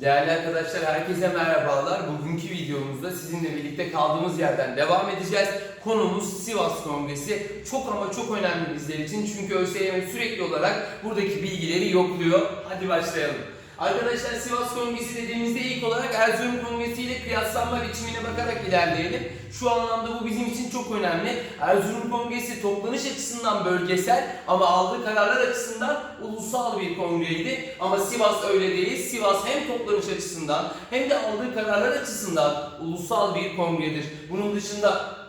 Değerli arkadaşlar herkese merhabalar. Bugünkü videomuzda sizinle birlikte kaldığımız yerden devam edeceğiz. Konumuz Sivas Kongresi. Çok ama çok önemli bizler için. Çünkü ÖSYM sürekli olarak buradaki bilgileri yokluyor. Hadi başlayalım. Arkadaşlar Sivas Kongresi dediğimizde ilk olarak Erzurum Kongresi ile kıyaslanma biçimine bakarak ilerleyelim. Şu anlamda bu bizim için çok önemli. Erzurum Kongresi toplanış açısından bölgesel ama aldığı kararlar açısından ulusal bir kongreydi. Ama Sivas öyle değil. Sivas hem toplanış açısından hem de aldığı kararlar açısından ulusal bir kongredir. Bunun dışında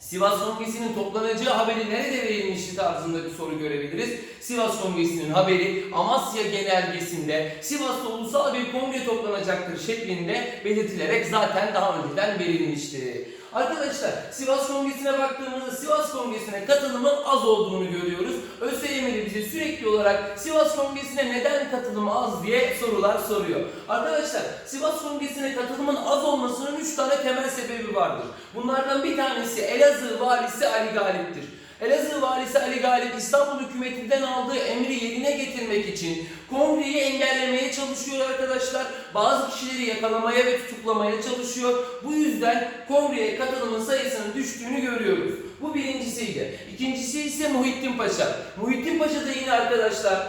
Sivas Kongresi'nin toplanacağı haberi nerede verilmişti tarzında bir soru görebiliriz. Sivas Kongresi'nin haberi Amasya Genelgesi'nde Sivas'ta ulusal bir kongre toplanacaktır şeklinde belirtilerek zaten daha önceden verilmişti. Arkadaşlar Sivas Kongresi'ne baktığımızda Sivas Kongresi'ne katılımın az olduğunu görüyoruz. ÖSYM'de bize sürekli olarak Sivas Kongresi'ne neden katılım az diye sorular soruyor. Arkadaşlar Sivas Kongresi'ne katılımın az olmasının 3 tane temel sebebi vardır. Bunlardan bir tanesi Elazığ valisi Ali Galip'tir. Elazığ valisi Ali Galip İstanbul hükümetinden aldığı emri yerine getirmek için kongreyi engellemeye çalışıyor arkadaşlar. Bazı kişileri yakalamaya ve tutuklamaya çalışıyor. Bu yüzden kongreye katılımın sayısının düştüğünü görüyoruz. Bu birincisiydi. İkincisi ise Muhittin Paşa. Muhittin Paşa da yine arkadaşlar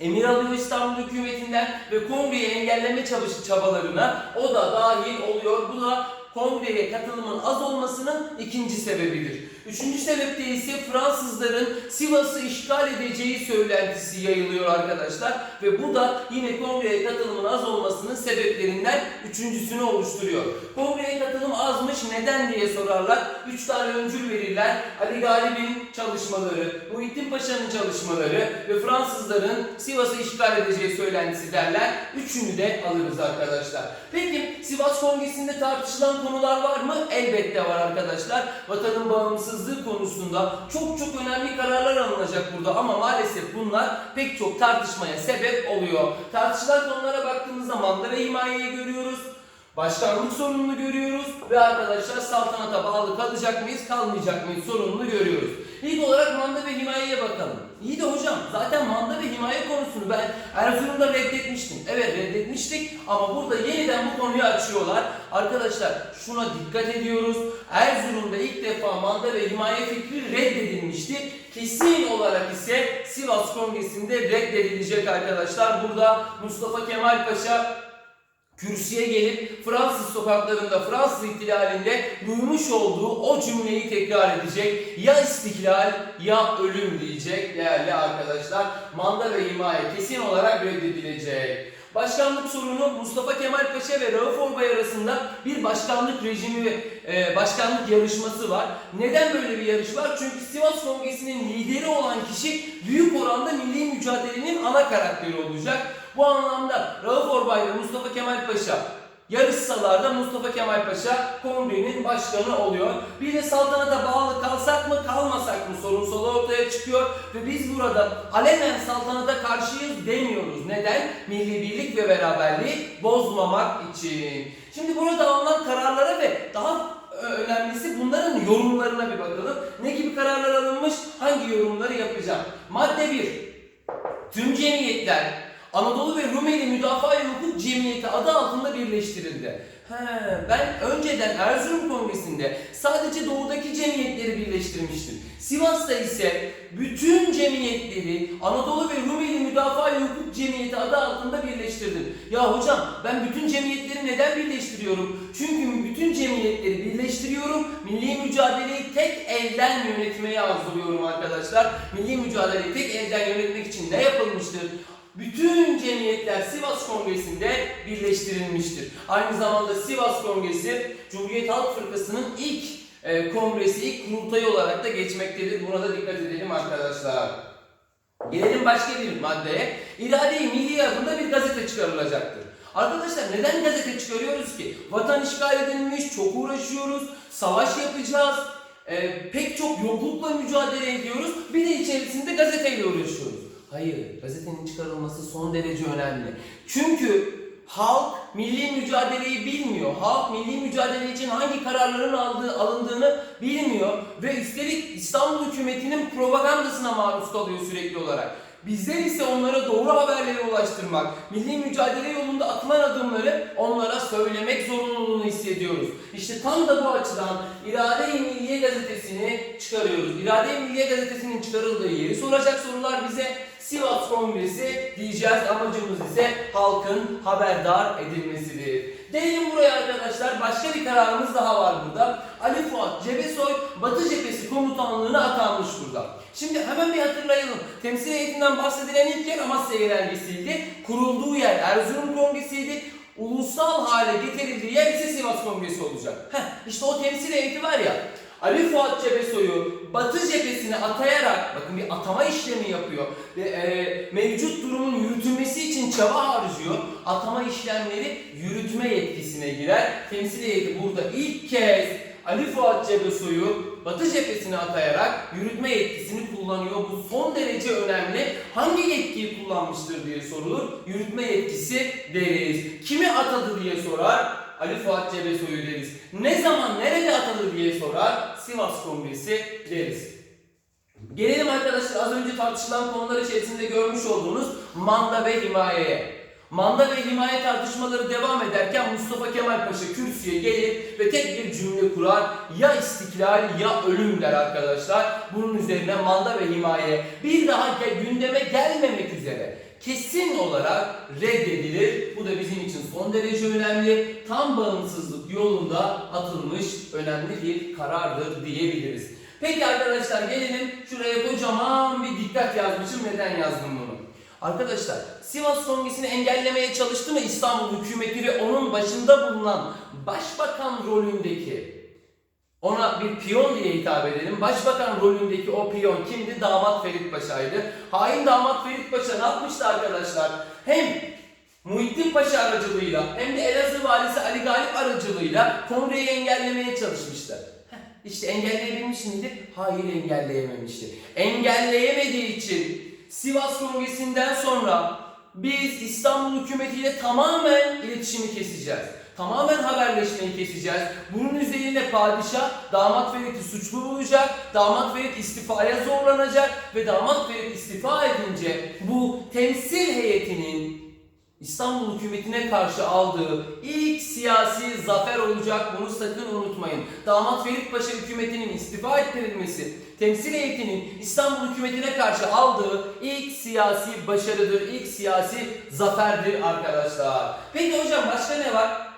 Emir alıyor İstanbul hükümetinden ve kongreyi engelleme çabalarına o da dahil oluyor. Bu da kongreye katılımın az olmasının ikinci sebebidir. Üçüncü sebep de ise Fransızların Sivas'ı işgal edeceği söylentisi yayılıyor arkadaşlar. Ve bu da yine kongreye katılımın az olmasının sebeplerinden üçüncüsünü oluşturuyor. Kongreye katılım azmış neden diye sorarlar. Üç tane öncül verirler. Ali Galip'in çalışmaları, Muhittin Paşa'nın çalışmaları ve Fransızların Sivas'ı işgal edeceği söylentisi derler. Üçünü de alırız arkadaşlar. Peki Sivas Kongresi'nde tartışılan konular var mı? Elbette var arkadaşlar. Vatanın bağımsızlığı konusunda çok çok önemli kararlar alınacak burada ama maalesef bunlar pek çok tartışmaya sebep oluyor. Tartışılan konulara baktığımızda manda ve himayeyi görüyoruz. Başkanlık sorununu görüyoruz ve arkadaşlar saltanata bağlı kalacak mıyız kalmayacak mıyız sorununu görüyoruz. İlk olarak manda ve himayeye bakalım. İyi de hocam zaten manda ve himaye konusunu ben Erzurum'da reddetmiştim. Evet reddetmiştik ama burada yeniden bu konuyu açıyorlar. Arkadaşlar şuna dikkat ediyoruz. Erzurum'da ilk defa manda ve himaye fikri reddedilmişti. Kesin olarak ise Sivas Kongresi'nde reddedilecek arkadaşlar. Burada Mustafa Kemal Paşa kürsüye gelip Fransız sokaklarında, Fransız ihtilalinde duymuş olduğu o cümleyi tekrar edecek. Ya istiklal ya ölüm diyecek değerli arkadaşlar. Manda ve himaye kesin olarak reddedilecek. Başkanlık sorunu Mustafa Kemal Paşa ve Rauf Orbay arasında bir başkanlık rejimi ve e, başkanlık yarışması var. Neden böyle bir yarış var? Çünkü Sivas Kongresi'nin lideri olan kişi büyük oranda milli mücadelenin ana karakteri olacak. Bu anlamda Rauf Orbay ve Mustafa Kemal Paşa yarışsalarda Mustafa Kemal Paşa kongrenin başkanı oluyor. Bir de saltanata bağlı kalsak mı kalmasak mı sorunsal ortaya çıkıyor ve biz burada alenen saltanata karşıyız demiyoruz. Neden? Milli birlik ve beraberliği bozmamak için. Şimdi burada alınan kararlara ve daha önemlisi bunların yorumlarına bir bakalım. Ne gibi kararlar alınmış? Hangi yorumları yapacağım? Madde 1. Tüm cemiyetler Anadolu ve Rumeli Müdafaa Hukuk Cemiyeti adı altında birleştirildi. He, ben önceden Erzurum Kongresi'nde sadece doğudaki cemiyetleri birleştirmiştim. Sivas'ta ise bütün cemiyetleri Anadolu ve Rumeli Müdafaa Hukuk Cemiyeti adı altında birleştirdim. Ya hocam ben bütün cemiyetleri neden birleştiriyorum? Çünkü bütün cemiyetleri birleştiriyorum. Milli mücadeleyi tek elden yönetmeye arzuluyorum arkadaşlar. Milli mücadeleyi tek elden yönetmek için ne yapılmıştır? Bütün cemiyetler Sivas Kongresi'nde birleştirilmiştir. Aynı zamanda Sivas Kongresi Cumhuriyet Halk Fırkası'nın ilk e, kongresi, ilk kurultayı olarak da geçmektedir. Buna da dikkat edelim arkadaşlar. Gelelim başka bir maddeye. İrade-i Milli adında bir gazete çıkarılacaktır. Arkadaşlar neden gazete çıkarıyoruz ki? Vatan işgal edilmiş, çok uğraşıyoruz, savaş yapacağız, e, pek çok yoklukla mücadele ediyoruz. Bir de içerisinde gazeteyle uğraşıyoruz. Hayır, gazetenin çıkarılması son derece önemli. Çünkü halk milli mücadeleyi bilmiyor. Halk milli mücadele için hangi kararların aldığı, alındığını bilmiyor ve üstelik İstanbul hükümetinin propagandasına maruz kalıyor sürekli olarak. Bizler ise onlara doğru haberleri ulaştırmak, milli mücadele yolunda atılan adımları onlara söylemek zorunluluğunu hissediyoruz. İşte tam da bu açıdan İrade-i Milliye gazetesini çıkarıyoruz. İrade-i Milliye gazetesinin çıkarıldığı yeri soracak sorular bize Sivas Kongresi diyeceğiz. Amacımız ise halkın haberdar edilmesidir. Değilim buraya arkadaşlar. Başka bir kararımız daha var burada. Ali Fuat Cebesoy Batı Cephesi Komutanlığı'na atanmış burada. Şimdi hemen bir hatırlayalım. Temsil heyetinden bahsedilen ilk yer Amasya Genelgesi'ydi. Kurulduğu yer Erzurum Kongresi'ydi. Ulusal hale getirildiği yer ise Sivas Kongresi olacak. Heh, işte o temsil heyeti var ya. Ali Fuat Cebesoy'u Batı cephesine atayarak, bakın bir atama işlemi yapıyor ve e, mevcut durumun yürütülmesi için çaba harcıyor. Atama işlemleri yürütme yetkisine girer. Temsil heyeti burada ilk kez Ali Fuat Cebesoy'u Batı cephesine atayarak yürütme yetkisini kullanıyor. Bu son derece önemli. Hangi yetkiyi kullanmıştır diye sorulur. Yürütme yetkisi deriz. Kimi atadı diye sorar. Ali Fuat Cebesoy'u deriz. Ne zaman nerede atadı diye sorar. Sivas Kongresi deriz. Gelelim arkadaşlar az önce tartışılan konular içerisinde görmüş olduğunuz manda ve himayeye. Manda ve himaye tartışmaları devam ederken Mustafa Kemal Paşa kürsüye gelir ve tek bir cümle kurar. Ya istiklal ya ölüm der arkadaşlar. Bunun üzerine manda ve himaye bir daha gündeme gelmemek üzere kesin olarak reddedilir. Bu da bizim için son derece önemli. Tam bağımsızlık yolunda atılmış önemli bir karardır diyebiliriz. Peki arkadaşlar gelelim şuraya kocaman bir dikkat yazmışım. Neden yazdım bunu? Arkadaşlar Sivas Kongresi'ni engellemeye çalıştı mı İstanbul hükümeti ve onun başında bulunan başbakan rolündeki ona bir piyon diye hitap edelim. Başbakan rolündeki o piyon kimdi? Damat Ferit Paşa'ydı. Hain damat Ferit Paşa ne yapmıştı arkadaşlar? Hem Muhittin Paşa aracılığıyla hem de Elazığ valisi Ali Galip aracılığıyla kongreyi engellemeye çalışmışlar. İşte engelleyebilmiş miydi? Hayır engelleyememişti. Engelleyemediği için Sivas Kongresi'nden sonra biz İstanbul hükümetiyle tamamen iletişimi keseceğiz. Tamamen haberleşmeyi keseceğiz. Bunun üzerine padişah damat Ferit'i suçlu bulacak. Damat Ferit istifaya zorlanacak ve damat Ferit istifa edince bu temsil heyetinin İstanbul hükümetine karşı aldığı ilk siyasi zafer olacak bunu sakın unutmayın. Damat Ferit Paşa hükümetinin istifa ettirilmesi, temsil heyetinin İstanbul hükümetine karşı aldığı ilk siyasi başarıdır, ilk siyasi zaferdir arkadaşlar. Peki hocam başka ne var?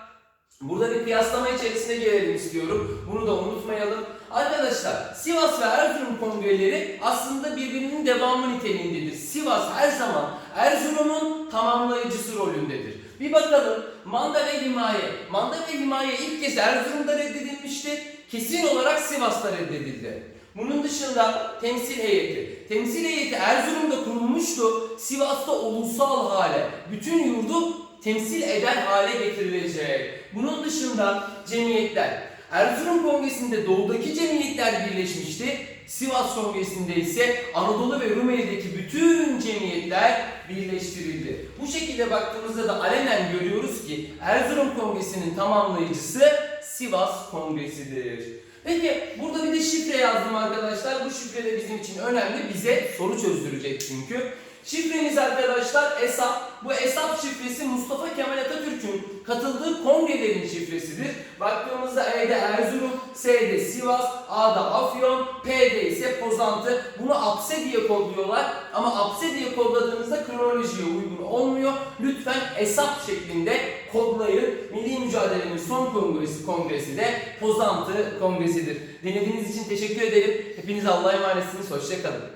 Burada bir kıyaslama içerisine gelelim istiyorum. Bunu da unutmayalım. Arkadaşlar Sivas ve Erzurum kongreleri aslında birbirinin devamı niteliğindedir. Sivas her zaman Erzurum'un tamamlayıcısı rolündedir. Bir bakalım Manda ve Himaye. Manda ve Himaye ilk kez Erzurum'da reddedilmişti. Kesin olarak Sivas'ta reddedildi. Bunun dışında temsil heyeti. Temsil heyeti Erzurum'da kurulmuştu. Sivas'ta ulusal hale, bütün yurdu temsil eden hale getirilecek. Bunun dışında cemiyetler. Erzurum Kongresi'nde doğudaki cemiyetler birleşmişti. Sivas Kongresi'nde ise Anadolu ve Rumeli'deki bütün cemiyetler birleştirildi. Bu şekilde baktığımızda da alenen görüyoruz ki Erzurum Kongresi'nin tamamlayıcısı Sivas Kongresi'dir. Peki burada bir de şifre yazdım arkadaşlar. Bu şifre de bizim için önemli. Bize soru çözdürecek çünkü. Şifremiz arkadaşlar ESAP. Bu ESAP şifresi Mustafa Kemal Atatürk'ün katıldığı kongrelerin şifresidir. Baktığımızda E'de Erzurum, S'de Sivas, A'da Afyon, P'de ise Pozantı. Bunu APSE diye kodluyorlar ama APSE diye kodladığınızda kronolojiye uygun olmuyor. Lütfen ESAP şeklinde kodlayın. Milli Mücadele'nin son kongresi, kongresi de Pozantı Kongresi'dir. Dinlediğiniz için teşekkür ederim. Hepinize Allah'a emanetsiniz. Hoşçakalın.